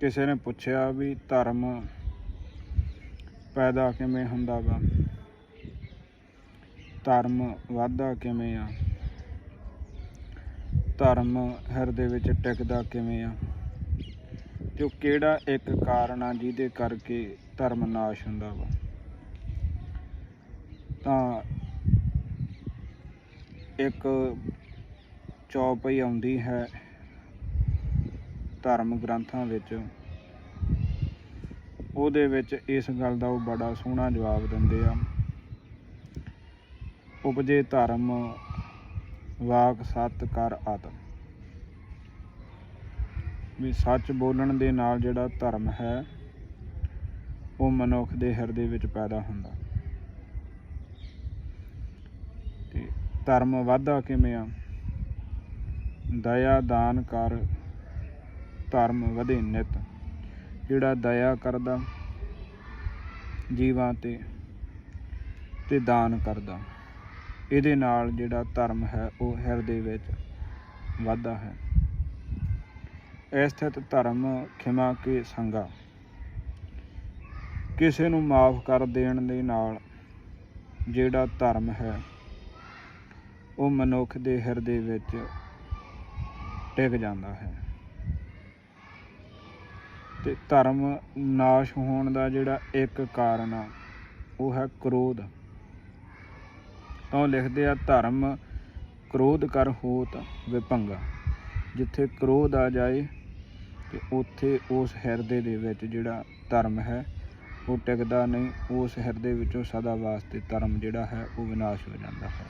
ਕਿਸੇ ਨੇ ਪੁੱਛਿਆ ਵੀ ਧਰਮ ਪੈਦਾ ਕਿਵੇਂ ਹੁੰਦਾ ਵਾ ਧਰਮ ਵਾਧਾ ਕਿਵੇਂ ਆ? ਧਰਮ ਹਿਰਦੇ ਵਿੱਚ ਟਿਕਦਾ ਕਿਵੇਂ ਆ? ਤੇ ਉਹ ਕਿਹੜਾ ਇੱਕ ਕਾਰਨ ਆ ਜਿਹਦੇ ਕਰਕੇ ਧਰਮ ਨਾਸ਼ ਹੁੰਦਾ ਵਾ? ਤਾਂ ਇੱਕ ਚੌਪਈ ਆਉਂਦੀ ਹੈ ਧਰਮ ਗ੍ਰੰਥਾਂ ਵਿੱਚ। ਉਹਦੇ ਵਿੱਚ ਇਸ ਗੱਲ ਦਾ ਉਹ ਬੜਾ ਸੋਹਣਾ ਜਵਾਬ ਦਿੰਦੇ ਆ। ਉਪਜੇ ਧਰਮ, ਵਾਕ ਸਤ ਕਰ ਆਤਮ ਵੀ ਸੱਚ ਬੋਲਣ ਦੇ ਨਾਲ ਜਿਹੜਾ ਧਰਮ ਹੈ, ਉਹ ਮਨੁੱਖ ਦੇ ਹਿਰਦੇ ਵਿੱਚ ਪੈਦਾ ਹੁੰਦਾ। ਤੇ ਧਰਮ ਵਾਧਾ ਕਿਵੇਂ ਆ? ਦਇਆ ਦਾਨ ਕਰ ਧਰਮ ਵਧੇ ਨਿਤ, ਜਿਹੜਾ ਦਇਆ ਕਰਦਾ, ਜੀਵਾਂ ਤੇ ਤੇ ਦਾਨ ਕਰਦਾ। ਇਹਦੇ ਨਾਲ ਜਿਹੜਾ ਧਰਮ ਹੈ, ਉਹ ਹਿਰਦੇ ਵਿੱਚ ਵਾਧਾ ਹੈ। ਅਸਥਿਤ ਧਰਮ ਖਿਮਾ ਕੇ ਸੰਗਾ। ਕਿਸੇ ਨੂੰ ਮਾਫ ਕਰ ਦੇਣ ਦੇ ਨਾਲ ਜਿਹੜਾ ਧਰਮ ਹੈ, ਉਹ ਮਨੁੱਖ ਦੇ ਹਿਰਦੇ ਵਿੱਚ ਟਿਕ ਜਾਂਦਾ ਹੈ। ਤੇ ਧਰਮ ਨਾਸ਼ ਹੋਣ ਦਾ ਜਿਹੜਾ ਇੱਕ ਕਾਰਨ ਆ, ਉਹ ਹੈ ਕ੍ਰੋਧ। ਤਾਂ ਉਹ ਲਿਖਦੇ ਆ, ਧਰਮ ਕ੍ਰੋਧ ਕਰ ਹੋਤ ਵਿਭੰਗਾ ਜਿੱਥੇ ਕ੍ਰੋਧ ਆ ਜਾਏ ਤੇ ਉੱਥੇ ਉਸ ਹਿਰਦੇ ਦੇ ਵਿੱਚ ਜਿਹੜਾ ਧਰਮ ਹੈ, ਉਹ ਟਿਕਦਾ ਨਹੀਂ। ਉਸ ਹਿਰਦੇ ਵਿੱਚੋਂ ਸਦਾ ਵਾਸਤੇ ਧਰਮ ਜਿਹੜਾ ਹੈ, ਉਹ ਵਿਨਾਸ਼ ਹੋ ਜਾਂਦਾ ਹੈ।